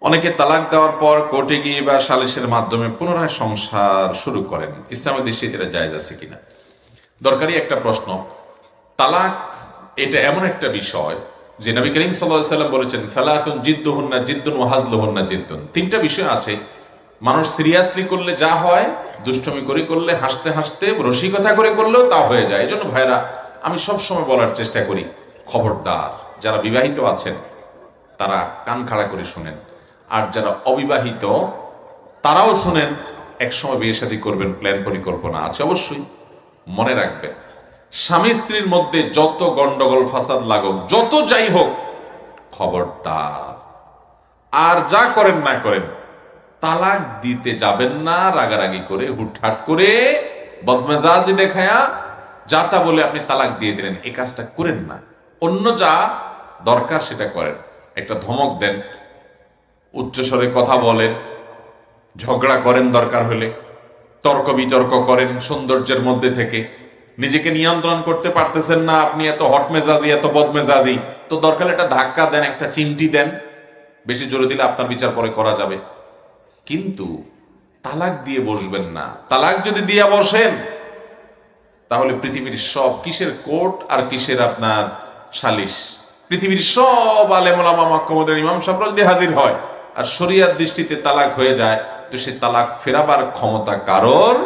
অনেকে তালাক দেওয়ার পর কোর্টে গিয়ে বা সালিশের মাধ্যমে পুনরায় সংসার শুরু করেন। ইসলামের দৃষ্টিতে এটা জায়জ আছে কিনা? দরকারি একটা প্রশ্ন। তালাক এটা এমন একটা বিষয় যে নবী করিম সাল্লাম বলেছেন ফেলাফুন জিদ্দুহন্না জিদ্দুন ও না জিদ্দুন। তিনটা বিষয় আছে। মানুষ সিরিয়াসলি করলে যা হয়, দুষ্টমি করে করলে, হাসতে হাসতে, রসিকতা করে করলেও তা হয়ে যায়। এই জন্য ভাইরা আমি সবসময় বলার চেষ্টা করি, খবরদার, যারা বিবাহিত আছেন, তারা কান খাড়া করে শুনেন। আর যারা অবিবাহিত, তারাও শুনেন, একসময় বিয়ে শাদী করবেন, প্ল্যান পরিকল্পনা আছে অবশ্যই, মনে রাখবেন। স্বামী স্ত্রীর মধ্যে যত গন্ডগোল, ফাসাদ লাগুক, যত যাই হোক, খবরদার। আর যা করেন না করেন, তালাক দিতে যাবেন না, রাগারাগি করে, হুটহাট করে বদমেজাজি দেখায়া, যা তা বলে আপনি তালাক দিয়ে দিলেন এই কাজটা করেন না। অন্য যা দরকার সেটা করেন। একটা ধমক দেন উচ্চস্বরে কথা বলেন, ঝগড়া করেন দরকার হলে, তর্ক বিতর্ক করেন সৌন্দর্যের মধ্যে থেকে। নিজেকে নিয়ন্ত্রণ করতে পারতেছেন না আপনি এত হট মেজাজি, এত বদ মেজাজি। তো দরকার একটা ধাক্কা দেন, একটা চিমটি দেন। বেশি জোরে দিলে আপনার বিচার পরে করা যাবে। কিন্তু তালাক দিয়ে বসবেন না। তালাক যদি দিয়ে বসেন, তাহলে পৃথিবীর সব কিসের কোর্ট আর কিসের আপনার সালিশ? পৃথিবীর সব আলেমুলামা মক্কমদের ইমাম সাহেবরা যদি হাজির হয় আর শরিয়ার দৃষ্টিতে তালাক হয়ে যায় তো সে তালাক ফেরাবার ক্ষমতা কারোর